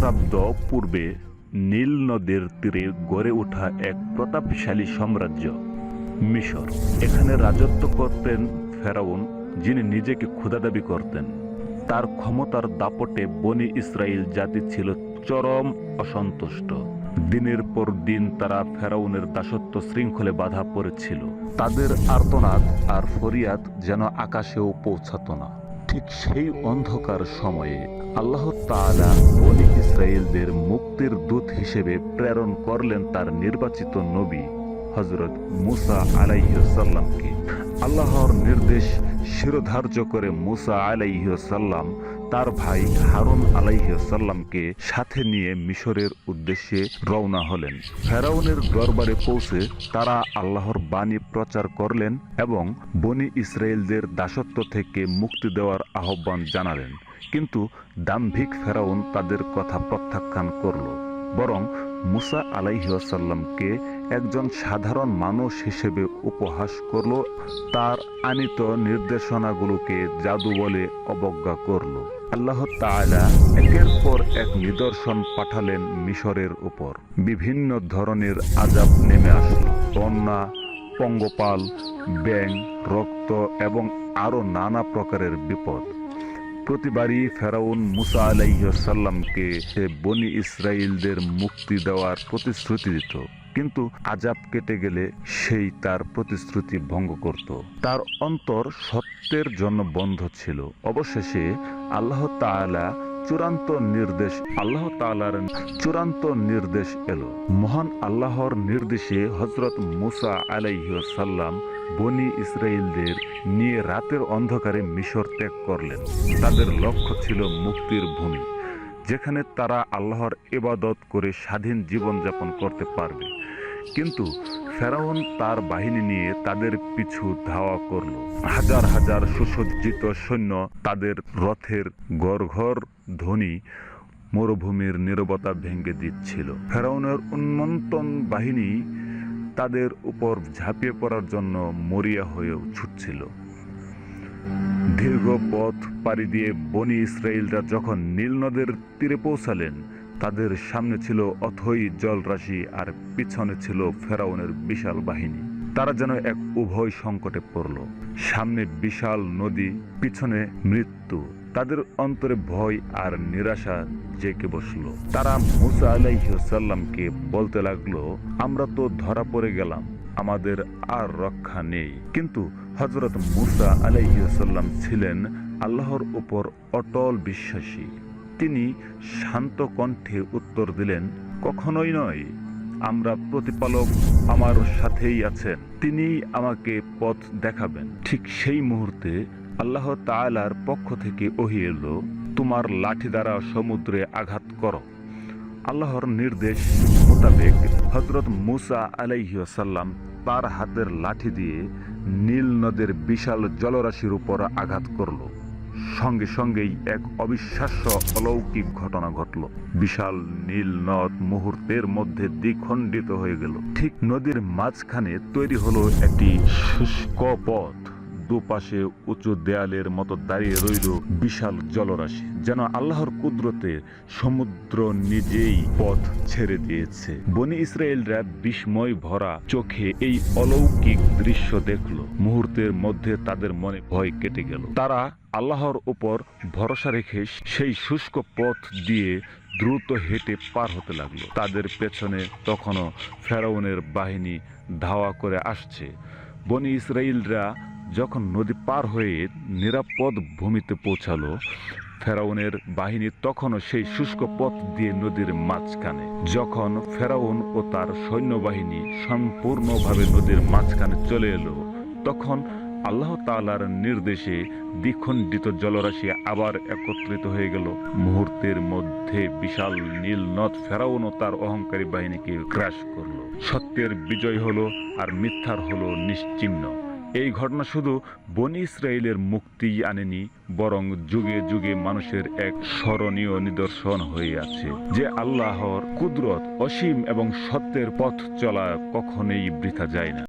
সহস্রাব্দ পূর্বে নীল নদের তীরে গড়ে ওঠা এক প্রতাপশালী সাম্রাজ্য, মিশর। এখানে রাজত্ব করতেন ফেরাউন, যিনি নিজেকে ক্ষুধা দাবি করতেন। তার ক্ষমতার দাপটে বনি ইসরায়েল জাতি ছিল চরম অসন্তুষ্ট। দিনের পর দিন তারা ফেরাউনের দাসত্ব শৃঙ্খলে বাধা পড়েছিল। তাদের আর্তনাদ আর ফরিয়াদ যেন আকাশেও পৌঁছাত না। ঠিক সেই অন্ধকার সময়ে আল্লাহ তাআলা বনি ইসরায়েলদের মুক্তির দূত হিসেবে প্রেরণ করলেন তার নির্বাচিত নবী হজরত মুসা আলাইসাল্লামকে আল্লাহর নির্দেশ শিরোধার্য করে মুসা আলাইসাল্লাম তার ভাই হারুন আলাইসাল্লামকে সাথে নিয়ে মিশরের উদ্দেশ্যে রওনা হলেন। ফেরাউনের দরবারে পৌঁছে তারা আল্লাহর বাণী প্রচার করলেন এবং বনি ইসরায়েলদের দাসত্ব থেকে মুক্তি দেওয়ার আহ্বান জানালেন। কিন্তু দাম্ভিক ফেরাউন তাদের কথা প্রত্যাখ্যান করল। বরং মুসা আলাইসাল্লামকে একজন সাধারণ মানুষ হিসেবে উপহাস করল, তার আনিত নির্দেশনাগুলোকে জাদু বলে অবজ্ঞা করল। আল্লাহ তাআলা একের পর এক নিদর্শন পাঠালেন মিশরের উপর। বিভিন্ন ধরনের আজাব নেমে আসলো। বন্যা, পঙ্গপাল ব্যাং রক্ত এবং আরও নানা প্রকারের বিপদ। প্রতিবারই ফেরাউন মুসা আলাইসাল্লামকে সে বনি ইসরায়েলদের মুক্তি দেওয়ার প্রতিশ্রুতি দিত। কিন্তু আজাব কেটে গেলে সেই তার প্রতিশ্রুতি ভঙ্গ করত। তার অন্তর সত্যের জন্য বন্ধ ছিল। অবশেষে আল্লাহ তাআলা চূড়ান্ত নির্দেশ, আল্লাহ তাআলার চূড়ান্ত নির্দেশ এলো। মহান আল্লাহর নির্দেশে হজরত মুসা আলাইসাল্লাম বনি ইসরায়েলদের নিয়ে রাতের অন্ধকারে মিশর ত্যাগ করলেন। তাদের লক্ষ্য ছিল মুক্তির ভূমি। যেখানে তারা আল্লাহর ইবাদত করে স্বাধীন জীবনযাপন করতে পারবে। কিন্তু ফেরাউন তার বাহিনী নিয়ে তাদের পিছু ধাওয়া করল। হাজার হাজার সুসজ্জিত সৈন্য, তাদের রথের গড়ঘর ধ্বনি মরুভূমির নীরবতা ভেঙে দিচ্ছিল। ফেরাউনের উন্মন্তন বাহিনী তাদের উপর ঝাঁপিয়ে পড়ার জন্য মরিয়া হয়েও ছুটছিল। দীর্ঘ পথ পাড়ি দিয়ে বনি ইসরায়েলরা যখন নীল নদের তীরে পৌঁছালেন, তাদের সামনে ছিল অথই জলরাশি আর পিছনে ছিল ফেরাউনের বিশাল বাহিনী। তারা যেন এক উভয় সংকটে পড়ল। সামনে বিশাল নদী, পিছনে মৃত্যু। তাদের অন্তরে ভয় আর নিরাশা জেকে বসল। তারা মুসা আলাইসাল্লামকে বলতে লাগল, আমরা তো ধরা পড়ে গেলাম, আমাদের আর রক্ষা নেই। কিন্তু হজরত মুসা আলাইসাল্লাম ছিলেন আল্লাহর উপর অটল বিশ্বাসী। তিনি শান্ত কণ্ঠে উত্তর দিলেন, কখনোই নয়, আমরা প্রতিপালক আমার সাথেই আছেন। তিনি আমাকে পথ দেখাবেন। ঠিক সেই মুহূর্তে আল্লাহ তাআলার পক্ষ থেকে ওহি এলো, তোমার লাঠি দ্বারা সমুদ্রে আঘাত করো। আল্লাহর নির্দেশ মোতাবেক হজরত মুসা আলাইসাল্লাম তার হাতের লাঠি দিয়ে নীল নদের বিশাল জলরাশির উপর আঘাত করল। সঙ্গে সঙ্গেই এক অবিশ্বাস্য অলৌকিক ঘটনা ঘটল। বিশাল নীল নদ মুহূর্তের মধ্যে দ্বিখণ্ডিত হয়ে গেল। ঠিক নদীর মাঝখানে তৈরি হলো একটি শুষ্ক পথ। দুপাশে উঁচু দেয়ালের মতো দাঁড়িয়ে রইল বিশাল জলরাশি, যেন আল্লাহর কুদরতে সমুদ্র নিজেই পথ ছেড়ে দিয়েছে। বনি ইসরায়েলরা বিস্ময় ভরা চোখে এই অলৌকিক দৃশ্য দেখল। মুহূর্তের মধ্যে তাদের মনে ভয় কেটে গেল। তারা আল্লাহর উপর ভরসা রেখে সেই শুষ্ক পথ দিয়ে দ্রুত হেঁটে পার হতে লাগল। তাদের পেছনে তখনও ফেরাউনের বাহিনী ধাওয়া করে আসছে। বনি ইসরায়েলরা যখন নদী পার হয়ে নিরাপদ ভূমিতে পৌঁছালো, ফেরাউনের বাহিনী তখনও সেই শুষ্ক পথ দিয়ে নদীর মাঝখানে। যখন ফেরাউন ও তার সৈন্যবাহিনী সম্পূর্ণভাবে নদীর মাঝখানে চলে এলো, তখন আল্লাহ তাআলার নির্দেশে দ্বিখণ্ডিত জলরাশি আবার একত্রিত হয়ে গেল। মুহূর্তের মধ্যে বিশাল নীল নদ ফেরাউন ও তার অহংকারী বাহিনীকে ক্রাশ করল। সত্যের বিজয় হলো আর মিথ্যার হলো নিশ্চিহ্ন। এই ঘটনা শুধু বনি ইসরায়েলের মুক্তি আনেনি, বরং যুগে যুগে মানুষের এক স্মরণীয় নিদর্শন হয়ে আছে যে আল্লাহর কুদরত অসীম এবং সত্যের পথ চলা কখনোই বৃথা যায় না।